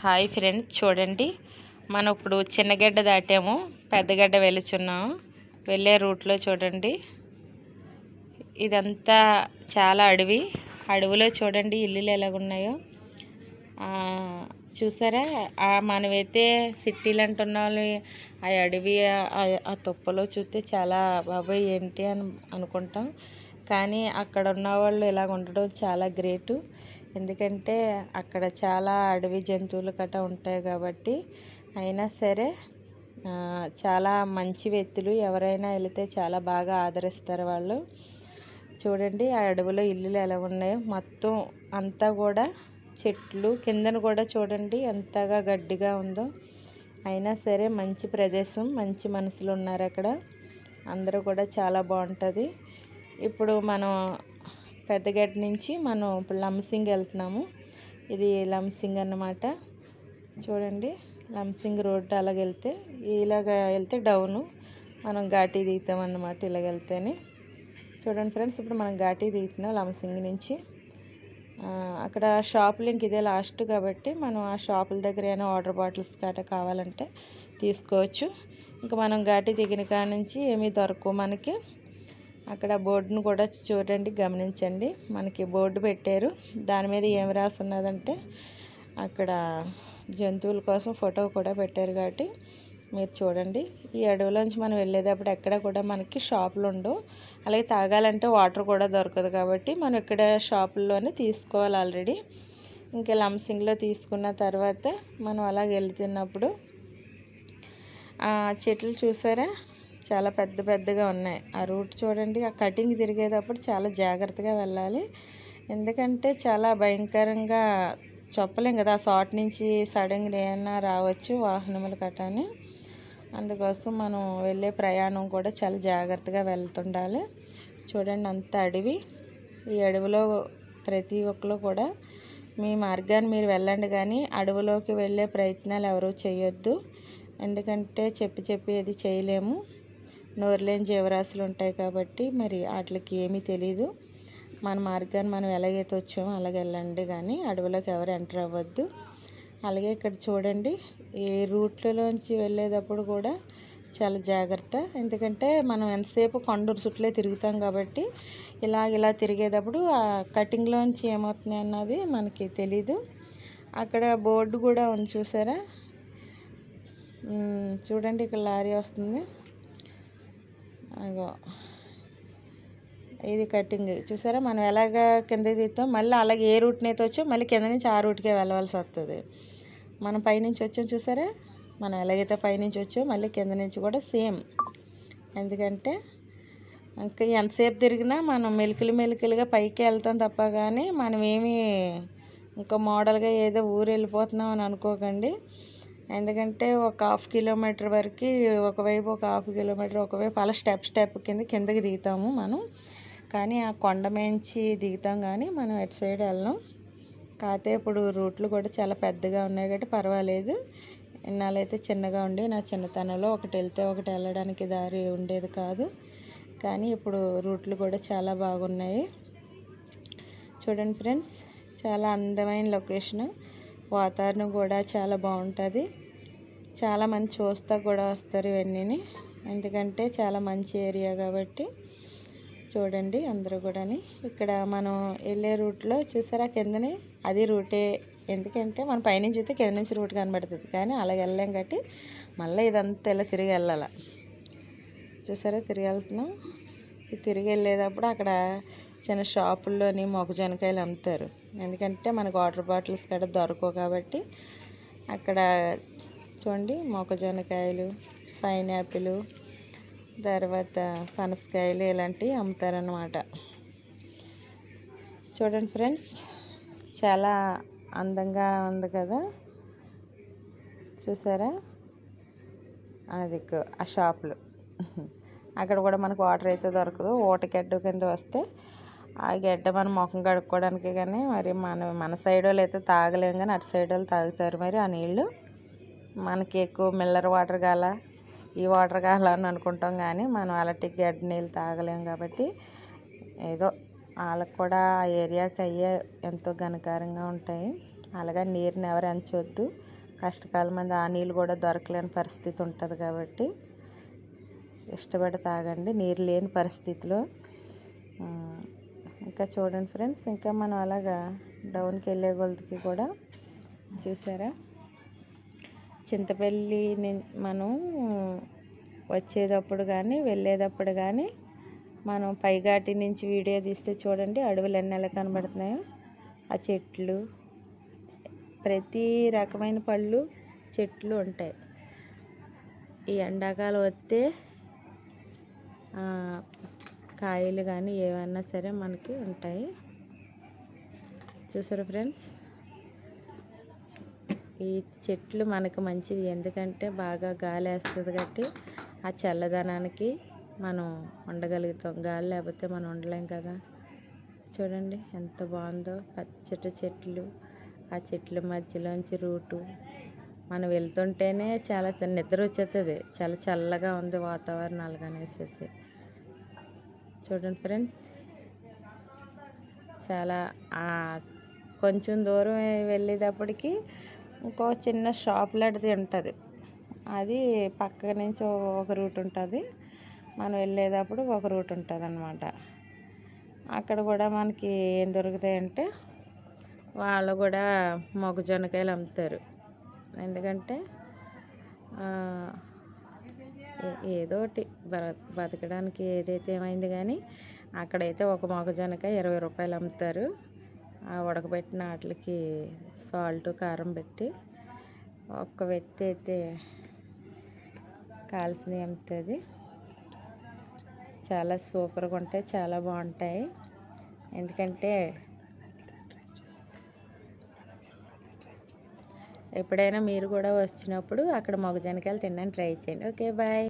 Hi friends చూడండి. మనం ఇప్పుడు చిన్నగడ్డ దాటాము. పెద్దగడ్డ వెళుచున్నాము వెళ్ళే రూట్లో చూడండి. ఇదంతా చాలా అడవి. అడవిలో చూడండి ఇల్లులు ఎలాగున్నాయో చూసారా? మనమైతే సిటీలు అంటున్న వాళ్ళు ఆ అడవి ఆ- ఆ తుప్పలో చూస్తే చాలా బాబాయ్ ఏంటి అని అనుకుంటాం. కానీ అక్కడ ఉన్న వాళ్ళు ఇలాగ ఉండడం చాలా గ్రేటు. ఎందుకంటే అక్కడ చాలా అడవి జంతువులు గట్రా ఉంటాయి కాబట్టి అయినా సరే చాలా మంచి వ్యక్తులు ఎవరైనా వెళితే చాలా బాగా ఆదరిస్తారు వాళ్ళు. చూడండి ఆ అడవిలో ఇల్లులు ఎలా ఉన్నాయో. మొత్తం అంతా కూడా చెట్లు కిందన కూడా చూడండి ఎంతగా గడ్డిగా ఉందో. అయినా సరే మంచి ప్రదేశం మంచి మనుషులు ఉన్నారు అక్కడ. అందరూ కూడా చాలా బాగుంటుంది. ఇప్పుడు మనం పెద్దగడ్డ నుంచి మనం ఇప్పుడు లంసింగ్ వెళ్తున్నాము. ఇది లంసింగ్ అన్నమాట. చూడండి లంసింగ్ రోడ్డు అలాగ వెళ్తే ఇలాగ వెళ్తే డౌను మనం ఘాటీ దిగుతాం అన్నమాట ఇలాగ వెళ్తేనే. చూడండి ఫ్రెండ్స్ ఇప్పుడు మనం ఘాటీ దిగుతున్నాం లంసింగ్ నుంచి. అక్కడ షాపులు ఇంక ఇదే లాస్ట్ కాబట్టి మనం ఆ షాపుల దగ్గర ఏమైనా వాటర్ బాటిల్స్ గట్రా కావాలంటే తీసుకోవచ్చు. ఇంకా మనం ఘాటీ దిగిన కాడ నుంచి ఏమీ దొరకవు మనకి. అక్కడ బోర్డును కూడా చూడండి గమనించండి. మనకి బోర్డు పెట్టారు. దాని మీద ఏమి రాసి అక్కడ జంతువుల కోసం ఫోటో కూడా పెట్టారు కాబట్టి మీరు చూడండి. ఈ అడవిలోంచి మనం వెళ్ళేటప్పుడు ఎక్కడ కూడా మనకి షాపులు ఉండవు. అలాగే తాగాలంటే వాటర్ కూడా దొరకదు కాబట్టి మనం ఇక్కడ షాపుల్లోనే తీసుకోవాలి ఆల్రెడీ. ఇంకా లంసింగ్లో తీసుకున్న తర్వాత మనం అలాగ వెళ్తున్నప్పుడు చెట్లు చూసారా? చాలా పెద్ద పెద్దగా ఉన్నాయి. ఆ రూట్ చూడండి ఆ కటింగ్ తిరిగేటప్పుడు చాలా జాగ్రత్తగా వెళ్ళాలి. ఎందుకంటే చాలా భయంకరంగా చెప్పలేం కదా ఆ షార్ట్ నుంచి సడన్గా ఏమైనా రావచ్చు వాహనములు కట్టని అందుకోసం మనం వెళ్ళే ప్రయాణం కూడా చాలా జాగ్రత్తగా వెళ్తుండాలి. చూడండి అంత అడవి. ఈ అడవిలో ప్రతి ఒక్కరు కూడా మీ మార్గాన్ని మీరు వెళ్ళండి కానీ అడవిలోకి వెళ్ళే ప్రయత్నాలు ఎవరూ చేయొద్దు. ఎందుకంటే చెప్పి చెప్పి అది చేయలేము. నోరులేని జీవరాశులు ఉంటాయి కాబట్టి మరి వాటికి ఏమీ తెలీదు. మన మార్గాన్ని మనం ఎలాగైతే వచ్చామో అలాగే వెళ్ళండి కానీ అడవిలోకి ఎవరు ఎంటర్ అవ్వద్దు. అలాగే ఇక్కడ చూడండి ఈ రూట్లలోంచి వెళ్ళేటప్పుడు కూడా చాలా జాగ్రత్త. ఎందుకంటే మనం ఎంతసేపు కొండూరు చుట్లే తిరుగుతాం కాబట్టి ఇలా ఇలా తిరిగేటప్పుడు ఆ కటింగ్లోంచి ఏమవుతుంది అన్నది మనకి తెలీదు. అక్కడ బోర్డు కూడా ఉంది చూసారా? చూడండి ఇక్కడ లారీ వస్తుంది. అగో. ఇది కటింగ్. చూసారా? మనం ఎలాగ కిందకి తీస్తాం మళ్ళీ అలాగే ఏ రూట్ని అయితే వచ్చో మళ్ళీ కింద నుంచి ఆ రూట్కే వెళ్ళవలసి వస్తుంది మనం పైనుంచి వచ్చాం చూసారా? మనం ఎలాగైతే పైనుంచి వచ్చో మళ్ళీ కింద నుంచి కూడా సేమ్. ఎందుకంటే ఇంకా ఎంతసేపు తిరిగినా మనం మెలికలు మెలికలుగా పైకి వెళ్తాం తప్ప కానీ మనం ఏమీ ఇంకా మోడల్గా ఏదో ఊరు వెళ్ళిపోతున్నాం అని అనుకోకండి. ఎందుకంటే ఒక హాఫ్ కిలోమీటర్ వరకు ఒకవైపు ఒక హాఫ్ కిలోమీటర్ ఒకవైపు అలా స్టెప్ స్టెప్ కింద కిందకి దిగుతాము మనం. కానీ ఆ కొండ మేంచి దిగుతాం కానీ మనం ఎటు సైడ్ వెళ్ళాం. కాకపోతే ఇప్పుడు రూట్లు కూడా చాలా పెద్దగా ఉన్నాయి కాబట్టి పర్వాలేదు. ఇన్నాళ్ళైతే చిన్నగా ఉండి నా చిన్నతనంలో ఒకటి వెళ్తే ఒకటి వెళ్ళడానికి దారి ఉండేది కాదు. కానీ ఇప్పుడు రూట్లు కూడా చాలా బాగున్నాయి. చూడండి ఫ్రెండ్స్ చాలా అందమైన లొకేషన్. వాతావరణం కూడా చాలా బాగుంటుంది. చాలా మంది చూస్తా కూడా వస్తారు ఇవన్నీ ఎందుకంటే చాలా మంచి ఏరియా కాబట్టి చూడండి అందరూ కూడాని. ఇక్కడ మనం వెళ్ళే రూట్లో చూసారా కిందనే? అది రూటే. ఎందుకంటే మనం పైనుంచి అయితే కింద నుంచి రూట్ కనబడుతుంది. కానీ అలాగ వెళ్ళాం కాబట్టి మళ్ళీ ఇదంతా ఇలా తిరిగి వెళ్ళాల. చూసారా తిరిగి వెళ్తున్నాం. తిరిగి వెళ్ళేటప్పుడు అక్కడ చిన్న షాపుల్లోని మొక్కజొన్నకాయలు అమ్ముతారు. ఎందుకంటే మనకు వాటర్ బాటిల్స్ కూడా దొరకవు కాబట్టి అక్కడ చూడండి మొక్కజొన్నకాయలు పైనాపిల్ తర్వాత పనసకాయలు ఇలాంటివి అమ్ముతారనమాట చూడండి ఫ్రెండ్స్ చాలా అందంగా ఉంది కదా. చూసారా? అది ఆ షాపులు. అక్కడ కూడా మనకు వాటర్ అయితే దొరకదు. ఊటగడ్డ కింద వస్తే ఆ గడ్డ మనం ముఖం కడుక్కోవడానికి కానీ మరి మన మన సైడ్ వాళ్ళు అయితే తాగలేం కానీ అటు సైడ్ వాళ్ళు తాగుతారు. మరి ఆ నీళ్ళు మనకి ఎక్కువ మిల్లర్ వాటర్ కాల ఈ వాటర్ కాల అని అనుకుంటాం కానీ మనం అలాంటి గడ్డ నీళ్ళు తాగలేం కాబట్టి ఏదో వాళ్ళకు కూడా ఆ ఏరియాకి అయ్యే ఎంతో ఘనకారంగా ఉంటాయి. అలాగా నీరుని ఎవరు ఎంచవద్దు కష్టకాలం మంది ఆ నీళ్ళు కూడా దొరకలేని పరిస్థితి ఉంటుంది కాబట్టి ఇష్టపడి తాగండి. నీరు లేని పరిస్థితిలో ఇంకా చూడండి ఫ్రెండ్స్ ఇంకా మనం అలాగా డౌన్కి వెళ్ళే గొలుతుకి కూడా చూసారా? చింతపల్లి మనం వచ్చేటప్పుడు కానీ వెళ్ళేటప్పుడు కానీ మనం పైగాటి నుంచి వీడియో తీస్తే చూడండి అడవులు ఎన్ని ఎలా కనబడుతున్నాయో. ఆ చెట్లు ప్రతి రకమైన పళ్ళు చెట్లు ఉంటాయి. ఈ ఎండాకాలం వస్తే కాయలు కానీ ఏవైనా సరే మనకి ఉంటాయి. చూసారు ఫ్రెండ్స్? ఈ చెట్లు మనకు మంచిది. ఎందుకంటే బాగా గాలి వేస్తుంది కాబట్టి ఆ చల్లదనానికి మనం ఉండగలుగుతాం గాలి లేకపోతే మనం ఉండలేం కదా. చూడండి ఎంత బాగుందో. పచ్చటి చెట్లు ఆ చెట్ల మధ్యలోంచి రూటు. మనం వెళ్తుంటేనే చాలా నిద్ర వచ్చేస్తుంది చాలా చల్లగా ఉంది వాతావరణాలు అలాగనేసేసి చూడండి ఫ్రెండ్స్. చాలా కొంచెం దూరం వెళ్ళేటప్పటికి ఇంకో చిన్న షాప్ లాంటిది ఉంటుంది. అది పక్క నుంచి ఒక రూట్ ఉంటుంది. మనం వెళ్ళేటప్పుడు ఒక రూట్ ఉంటుంది అనమాట అక్కడ కూడా మనకి ఏం దొరుకుతాయంటే వాళ్ళు కూడా మొక్కజొన్నకాయలు అమ్ముతారు. ఎందుకంటే ఏదో ఒకటి బతకడానికి ఏదైతే ఏమైంది కానీ అక్కడైతే ఒక మొగజనక ఇరవై రూపాయలు అమ్ముతారు. ఆ ఉడకబెట్టిన వాటికి సాల్ట్ కారం పెట్టి ఒక్క వ్యక్తి అయితే కాల్సినవి అమ్ముతుంది. చాలా సూపర్గా ఉంటాయి చాలా బాగుంటాయి. ఎందుకంటే ఎప్పుడైనా మీరు కూడా వచ్చినప్పుడు అక్కడ మొగజనకాయలు తినడానికి ట్రై చేయండి. Okay bye.